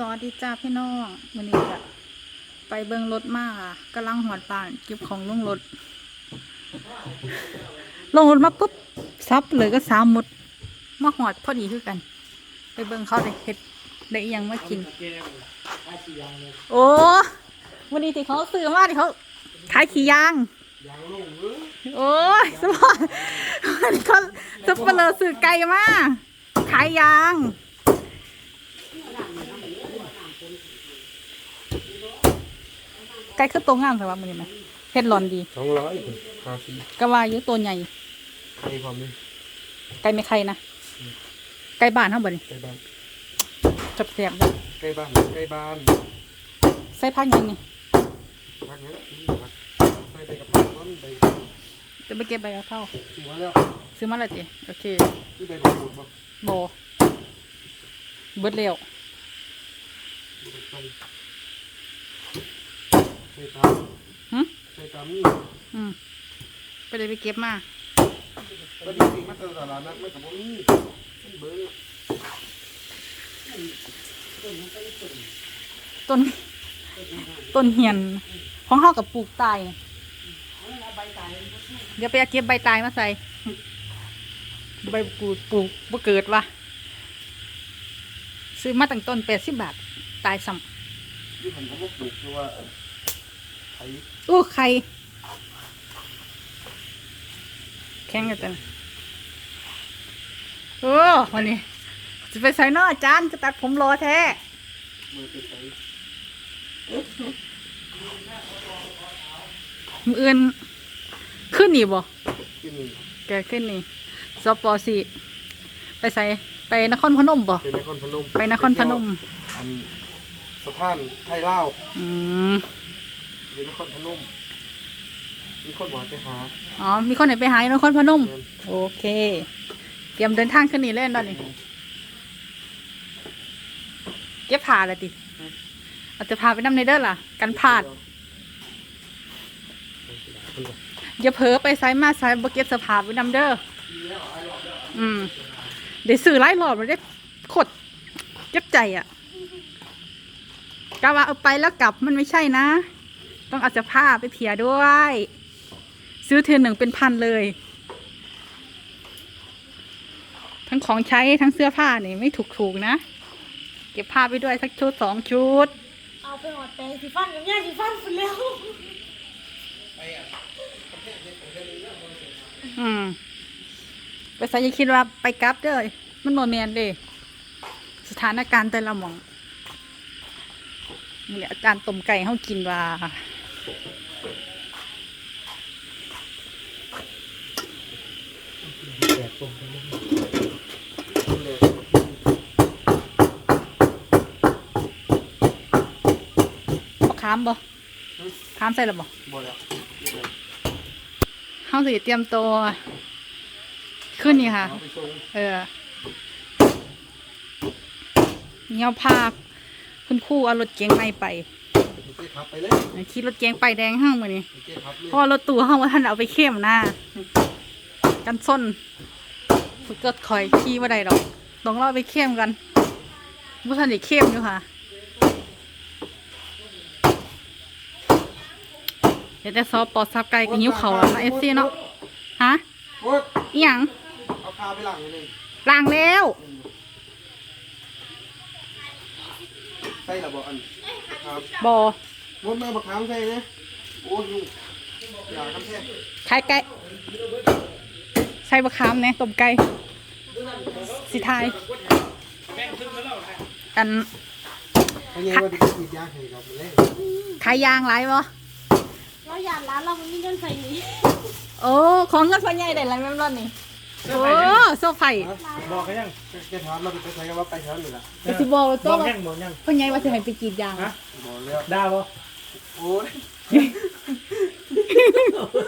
สวัสดีจ้าพี่น้องวันนี้จะไปเบิ่งรถมาค่ะกำลังหอดบ้านเก็บของลงรถ ลงรถมาปุ๊บซับเลยก็สามหมดมาหอดพอดีคือกัน ไปเบิ่งเขาได้เห็ดได้ยังมากิน โอ้วันนี้ที่เขาซื้อมาที่เขาขายขี้ยางโอ้ยสมองวันนี้เขาสับเปลือซื้อไก่มาขายยาง ไก่คือตัวงามแต่ว่ามันนี่นะเฮ็ดหลอนดีสองร้อยห้าสิบก็ว่าอยู่ตัวใหญ่ใครความนี้ไก่ไม่ไข่นะไก่บ้านเท่าบ่นี่ใกล้บ้านจับแสบเลยใกล้บ้านใกล้บ้านใส่ผักยังนี่พักเนี้ยพักใส่ไปกับพักนั้นไปจะไปเก็บใบกะเพราถือว่าแล้วซื้อมาและติโอเคที่ไปดูดบ่โบเบิดเร็วใส่ ใส่ตามหึใส่ตามนี่อืมไปเลยไปเก็บมาก็จริงๆมาตลาดนัดไม่กับพวกนี้เบอร์ต้นต้นเหียนของเฮากับปลูกตายน่ะเดี๋ยวไปเอาเก็บใบตายมาใส่ ใบปลูกปลูกบ่เกิดว่ะซื้อมาตั้งต้นแปดสิบบาท ตายซ้ำ ที่ผมก็บอกปลูกคือว่าไอ้อู้ใครแข่งกันจังโอ้วันนี้จะไปใส่นออาจารย์จะตัดผมรอแท้มือเป็นไอ้มืออื่นขึ้นนี่บ่ที่นี่แกขึ้นนี่สปอสี่ไปใส่ไปนครพนมบ่เป็นนครพนมไปนครพนมอันสะพานไทยลาวอืม เป็นนครพนม มีคนบอกไปหาอ๋อ มีคนไหนไปหาอยู่นครพนม โอเค เตรียมเดินทางขึ้นนี่เล่นตอนนี้เก็บผ้าละติอาจจะพาไปน้ำในเด้อล่ะ กันพลาดอย่าเผลอไปไซมาไซบเก็บสภาพไว้นำเด้ออืมเดี๋ยวสื่อไล่หลอดมันได้ขดเจ็บใจอะกะว่าเอาไปแล้วกลับมันไม่ใช่นะ ต้องเอาเสภาพไปเผียด้วย ซื้อเทือนหนึ่งเป็นพันเลย ทั้งของใช้ทั้งเสื้อผ้านี่ไม่ถูกถูกๆนะ เก็บผ้าไปด้วยสักชุดสองชุด เอาไปหอดแปรงสีฟันกับยาสีฟันฝุ่นแล้ว อืมไปใส่ยังคิดว่าไปกลับเด้อมันโมเมนเด้สถานการณ์แต่ละหมองนี่แหละอาจารย์ต้มไก่เขากินว่าเอา ขามบ่ขามใส่หรือบ่บ่แล้วเขาสิเตรียมตัวขึ้นนี่ค่ะ เออเงี้ยวพาคุณครู่เอารถเก๋งใหม่ไป เจ๊ขับไปเลยขี่รถเก๋งไปายแดงห้างมานี่เจ๊ขับเลยเพราะว่ารถตู้ห้างว่าท่านเอาไปเข้มหน้ากันส้นเกิดคอยขี่ว่าใดดอกต้องเราไปเข้มกันว่าท่านได้เข้มอยู่ค่ะเดี๋ยวแต่ซอปอซับไก่กับยิ้วเขาแล้วนะเอฟซีเนาะฮะโอ๊ยอีหยังเอาพาไปหลังเลยล้างแล้ว ใส่ระบอกอัน ครับบอมดแม่บักขามใส่นะโอ้ยยุ่งอย่าทำแท้ไข่ไก่ใส่บะขามเนี่ยต้มไก่สิทาย อันเขาเรียกว่าดิบยาให้เราไปเลยขายยางไรบ่เราอยากร้านเรามันมีเงินใส่นี้โอ้ของเงินพ่อใหญ่ได้ไรแม่นบ่นี่โอ้โซ่ไผ่บอกเขายังแกถามเราไปใช้กันว่าไปเท่านี้ละก็สิบอกว่าบโซ่อกยังบอกยังพ่อใหญ่ว่าสิให้ไปกรีดยางฮะบอก แล้วได้ปะโอ้ย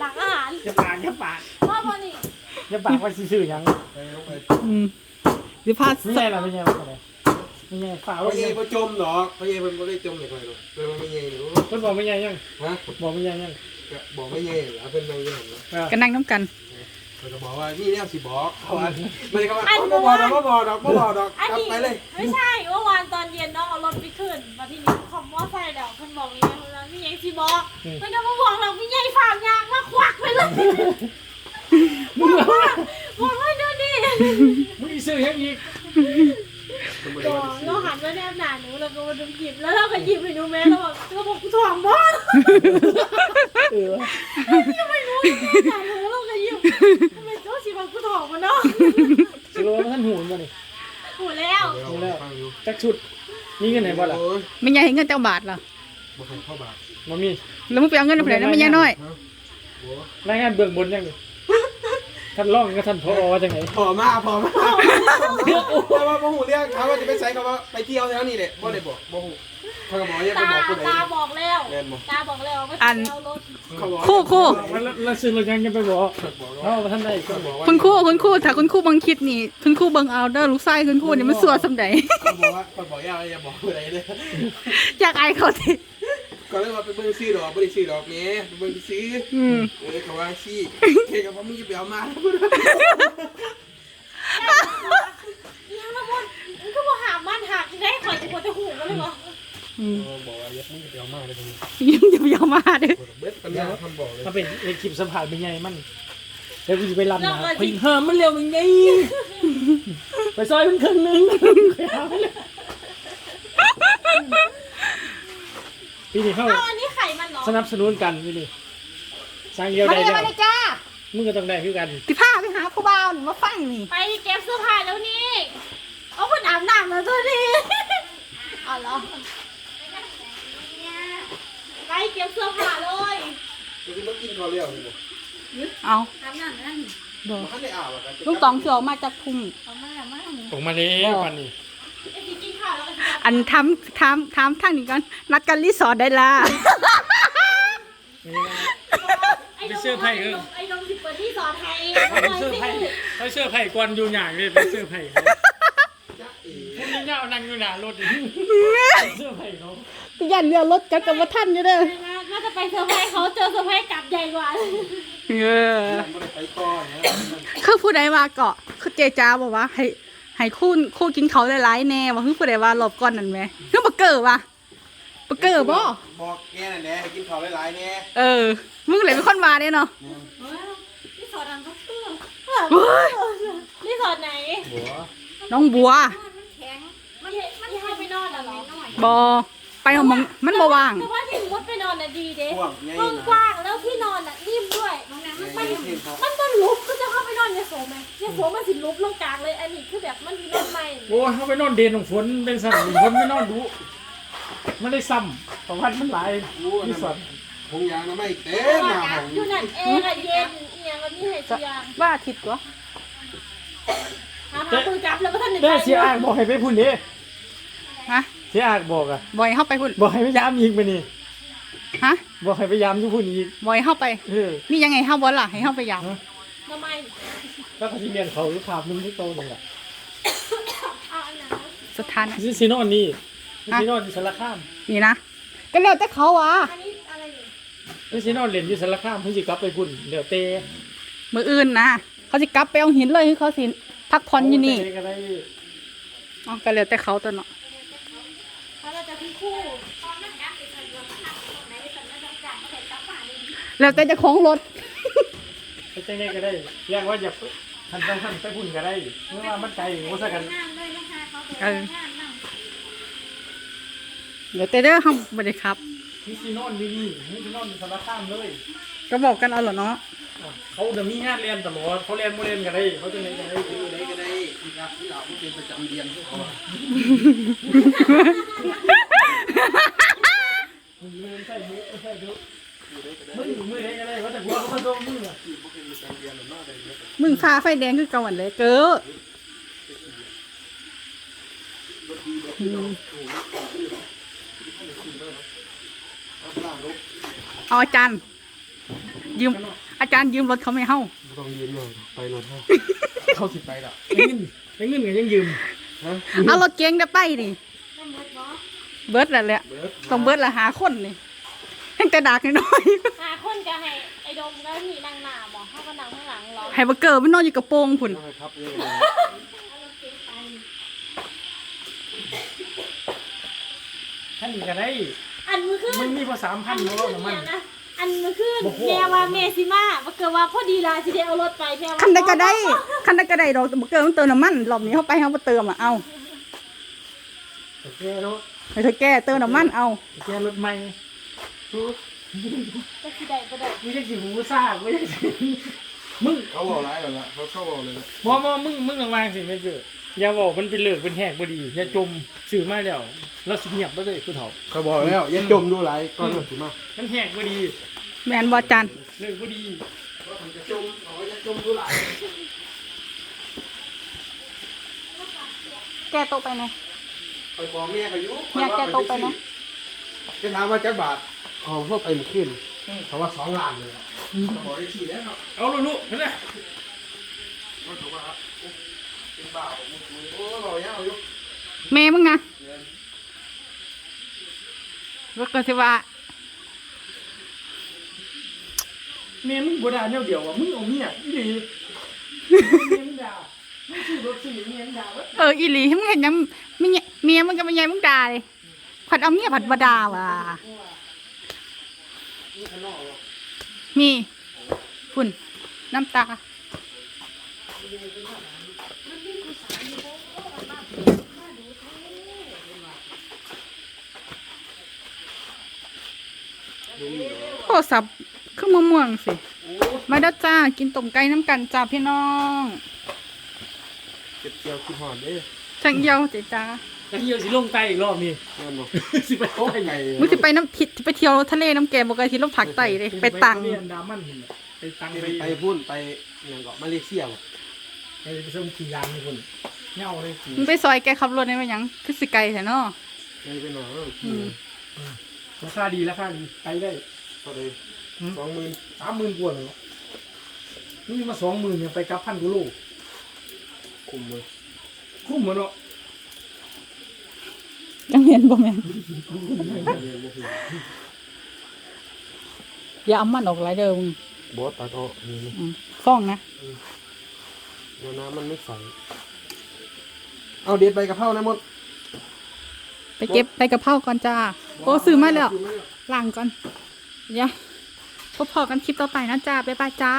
หลังอาหารจะปากจะปากพ่อพอนี่จะปากว่าซื่อๆยังไปลงไปอืมหรือพาไม่ใช่หรอไม่ใช่อะไรไม่ใช่ฝ่าเขาว่าเย่มาจมหรอกเขาเย่มันไม่ได้จมเลยใครหรอกเป็นมันไม่เย่หรือคนบอกไม่ใช่ยังฮะบอกไม่ใช่ยังบอกไม่เย่หรือเป็นไม่เย่หรอเออกันนั่งน้ำกันเข มันก็บอกว่านี่แนวสิบอกเขาว่ามันก็ว่าเขาบ่บอกดอกบ่บอกดอกบ่บอกดอกอันกลับนี้ไปเลย ไม่ใช่เมื่อวานตอนเย็นน้องเอารถไปขึ้นมาที่นี่คอมมอไซค์เดี๋ยวคนบอกนี่งคนนั้นมีไงที่บอกมันก็มาบอกเรามีญ่ฝากยางมาควักไปเลยบอกว่าบอกว่าดูดิมึงอีซื้อยังอีกบอเราหันมาแนบหนาหนูแล้วก็มาดึงหยิบแล้วเราก็หยิบให้หนูแม่เราบอกเราบอกกูถ่วงบ้านเออหไม่รู้หนูแม่หนูเรา ไมเจ้าสิบอกกูถ่วงมาเนาะสิโลมันท่านหูนบ่นี่หูแล้วหูแล้วจักชุดมีเงินไหนบ่ล่ะโอ้ยไม่ใหญ่เห็นเงินเจ้าบาทเหรอบ่เคยเข้าบาทบ่มีแล้วมึงไปเอาเงินไปไหนแล้วไม่ใหญ่น้อยรายงานเบื้องบนยังนี่ท่านรองกับท่านผอว่าจังไงพอมาพอมาเพราะว่าบ่ฮู้เรื่องเขาว่าจะไปใช้คำว่าไปเที่ยวแถวนี้แหละบ่ได้บอกบ่ฮู้ เขาก็บอกอย่าไปตาบอกผู้ใดตาบอกแล้วแม่นบ่ตาบอกแล้วว่าอันเอารถเขาบอกคู่คู่แล้วแล้วซื้อรถยังจะไปบอกบอกเฮาว่าท่านได้ก็บอกว่าคุณครูคุณครูถ้าคุณครูเบังคิดนี่คุณครูเบังเอาเด้อลูกชายคุณครูนี่มันสัวสำใด เขาบอกว่าเขาบอกอย่าอย่าบอกผู้ใดเลยอยากอายเขาสิก็เลยว่าไปเบิ่งซื้อดอกบ่ได้ซื้อดอกแหม่ไปเบิ่งซื้ออืมเออเขาว่าซี่เคกับว่ามึงจะไปเอามายังละมุนมันก็บอกหามันหักได้ข่อยจะปวดจะหูก็เลยบอกอืม บอกว่าอย่ามึงจะไปเอามาเลยยังจะไปเอามาเด้อเบิดปัญญาคนบอกเลยถ้าเป็นในคลิปสัมภาษณ์เป็นไงมันเดี๋ยวกูจะไปรับนะไปห้ามมันเร็วเป็นไงไปซอยมันครึ่งหนึงปีนี้เข้าเอาอันนี้ไข่มันเหรอสนับสนุนกันนี่นี่สร้างเดียวมาได้เลยแล้มาวเลยจ้ามึงก็ต้องได้คือกันสิพาไปหาผู้บ่าวนี่มาฟังนี่ไปเก็บเสื้อผ้าแล้วนี่เอาคนอาบน้ำแล้วตัวนี้เอาเหรอ ไปเก็บเสื้อผ้าเลยมึงต้องกินข้าวเลี้ยวนี่บ่เอาอาบน้ำนั่นบ่มันทันได้อาบอะลูกตองสิออกมาจากทุ่งเอามาเอามาออกมาแล้ววันนี้ไอ้ที่กินข้าวแล้วก็จะอันทำทำทำทางนี้ก่อนนัดกันรีสอร์ทได้ละไอ้นมไอ้นมสิเปิดที่สอนไทยไปเสื้อไผ่ไปเสื้อไผ่กวนอยู่อย่างเลยไปเสื้อไผ่พวกนี้เนี่ยเอานั่งอยู่หน้ารถอยู่เสื้อไผ่เขายันเรือรถจักกับว่าท่านอยู่เด้อน่า จะไปเซอร์ไพรส์เขาเจอเซอร์ไพรส์กลับใหญ่กว่าเออมันได้ไปต่อนะคือผู้ใดว่าเกาะคือเจจ้าบอกว่า ให้ให้คู่คู่กินเขาได้หลายๆแน่ว่าคือผู้ใดว่ารอบก่อนนั่นแหมคือบักเกอร์ว่ะบักเกอร์บ่บอกแกนั่นแหละให้กินข้าวหลายๆแน่เออ มึงเลยเป็นคนว่าเนี่ยเนาะนี่สอนอันก็เพื่อนี่สอนไหนหัวน้องบัวมันแข็งมันที่ให้ไปนอนอะหรอบอไปเอามังมันบ่ว่างแต่ว่าที่มุดไป น่ะดีเด้พ่วงไงห้องกว้างแล้วที่นอนอะนิ่มด้วยมันมันมันก็ลุกก็จะเข้าไปนอนยาโสไหมยาโสมมันสิลุกลงกลางเลยอันนี้คือแบบมันมีนอนใหม่โอ้ยเขาไปนอนเดนของฝนเป็นสั่นฝนไม่นอนดูมันได้ซ้ำประวัติมันหลายที่สุดพงยางนะไม่เต็มหน้าห้องอยู่นั่นเองอะเย็นเอียงแล้วนี่ให้เสียงว่าอาทิตย์วะหาหาปืนจับแล้วก็ท่านหนึ่งแต่เสียอากบอกให้ไปพุ่นนี่ฮะเสียอากบอกอะบอยเข้าไปพุ่นบอกให้พยายามยิงไปนี่ ฮะบอกให้พยายามทุกพุ่นอีกบอยเข้าไป เออนี่ยังไงเข้าบอลล่ะให้เข้าไปยามทำไมแล้วก็ที่เรียนเขาหรือภาพนึงที่โตนึงอะเอาอันไหนสถานะซีซีโนอนนี่ซีโนอนอยู่สารคามนี่นะก็แล้วแต่เขาอะอันนี้อะไรนี่ซีโนอนเรียนอยู่สารคามเพิ่งสิกลับไปพุ่นเดี๋ยวเตะมืออื่นนะเขาจะกลับไปเอาหินเลยคือเขาสิพักผ่อนอยู่นี่เตะก็ได้อ๋อก็แล้วแต่เขาตัวเนาะถ้าเราจะพี่คู่ แล้วแต่เจะของรถไปจังไดก็ได้เรียกว่าอย่าทันไปทันไปพุ่นก็ได้เมื่อว่ามันไกลว่าซะกันเออเดี๋ยวแต่เด้อเขาบ่ได้ครับนี่ซีโนอนนี่นี่นี่ซีโนอนอยู่สารคามเลย ก็บอกกันเอาเหรอเนาะอะเขาเดี๋ยวมีงานเรียนตลอดเขาเรียนโมเรียนก็ได้เขาจังไดก็ได้อยู่ไหนก็ได้ที่รักที่เราเป็นประจำเดือนพวกเขามือมือใส่มือใส่ดู มือมือไหนก็ได้ว่าแต่หัวเขามาตรงมืออะมึงฟ้าไฟแดงคือเก่าอันเลยเก้ออืมเอาอาจารย์ยืมอาจารย์ยืมรถเขาไม่เฮ้าต้องยืมเลยไปรถเขาเขาสิไปละได้เงินได้เงินก็ยังยืมฮะเอารถเก๋งได้ไปดิน้ำมันเนาะเบิร์ดแหละแหละเบิร์ดต้องเบิร์ดละหาคนนี่ให้ แต่ดากน้อยหาคนจะให้ไอ้ดมแล้วนี่นั่งหน้าบอกเขาก็นั่งข้างหลังเราๆให้บักเกอร์มันนอนอยู่กระโปรงพุ่นต้องให้ครับเองท่านก็ได้อันอันมือขึ้นมึงมีภาษาพัอันนธุ์มือเนาะขึ้นน้ำมัเนี่น ยนะอันมือขึ้นบ่พอแม่ว่าแม่สิมาบ่เกิดว่าพอดีลาสิได้เอารถไปแม่ว่าคันใดก็ได้คันใดก็ได้ดอกแต่บ่เกินมันเติมน้ำมันรอบนี้เขาไปเขาบ่เติมอะเอาแกรถให้เธอแก้เติมน้ำมันเอาแกรถใหม่ กูจะสิได้บ่ได้กูยังสิหูซ่ากูยังสิมึงเขาบอกร้ายแล้วล่ะเขาเข้าบอกเลยบ่บ่มึงมึงระวังสิไม่เจออย่าบอกมันเป็นเลือกเป็นแหกบ่ดี อย่าจมสื่อมาแล้วแล้วสิเงียบบ่เลยผู้เฒ่าเขาบอกแล้วอย่าจมดูไหลก่อนถึงมามันแหกบ่ดีแมนบ่จันเลิกบ่ดีจะจมเขาจะจมดูไหลแก้โต๊ะไปไหนไปบอกแม่เขาอยู่อยากแก้โต๊ะไปนะจะถามว่าจักบาท อ๋อพวกไปมันขึ้นเขาว่าสองล้านเลยเขาบอกได้สี่แล้วเนาะเอาลูกๆนั่นน่ะเขาบอกว่าเป็นบ่าวโอ้เราเนี่ยเอาอยู่แม่มึงนะรถก็สิว่าแม่มึงบ่ด่าแนวเดียวอะมึงเอาเมียอีหลีเมียมึงด่ามึงซื้อรถซื้อเมียมึงด่าเว้ยเอออีหลีมึงเห็นยังมีเมียเมียมึงก็ไม่ใหญ่มึงด่าเลยผัดเอาเมียผัดบดาว่ะ มีฝุ่นน้ำตา โทรศัพท์ขึ้นมะม่วงสิ มาเด้อจ้า กินต้มไก่น้ำกันจ้าพี่น้องเก็บเกี่ยวคิดหอดเด้ช่างเยียวจ้จ้า แล้วเที่ยวสิลงใต้อีกรอบนี่แม่นบอกสิไปโอ้ใต้ไงมึงสิไปน้ำทิศไปเที่ยวทะเลน้ำแกบอกไอ้ที่ลงผักไต่เลยไปตัง เรียนดามันนี่แหละไปตังไปไปพุ่นไปอย่างเกาะมาเลเซียบ่ไปไปส่งขี่ยางนี่คนเหงาเลยขี่มึงไปซอยแกขับรถได้ไหมยังคือสิไกลแท้เนาะไปไปหน่อยเอออืมราคาดีราคาดีไปได้ก็เลยสองหมื่นสามหมื่นกว่าเลยนี่มาสองหมื่นยังไปกับพันกุโลคุ้มเลยคุ้มเหมือนเนาะ จังเห็นบ่แม่นอย่าเอามันออกหลายเด้อมึงบอสตัดออกนี่นี่อืมฟ้องนะเดี๋ยวน้ำมันไม่ใสเอาเด็ดใบกะเพรานะมดไปเก็บไปกระเพราก่อนจ้าโอ้ซื้อมาแล้วล้างก่อนเดี๋ยวพบพอกันคลิปต่อไปนะจ้าบ๊ายบายจ้า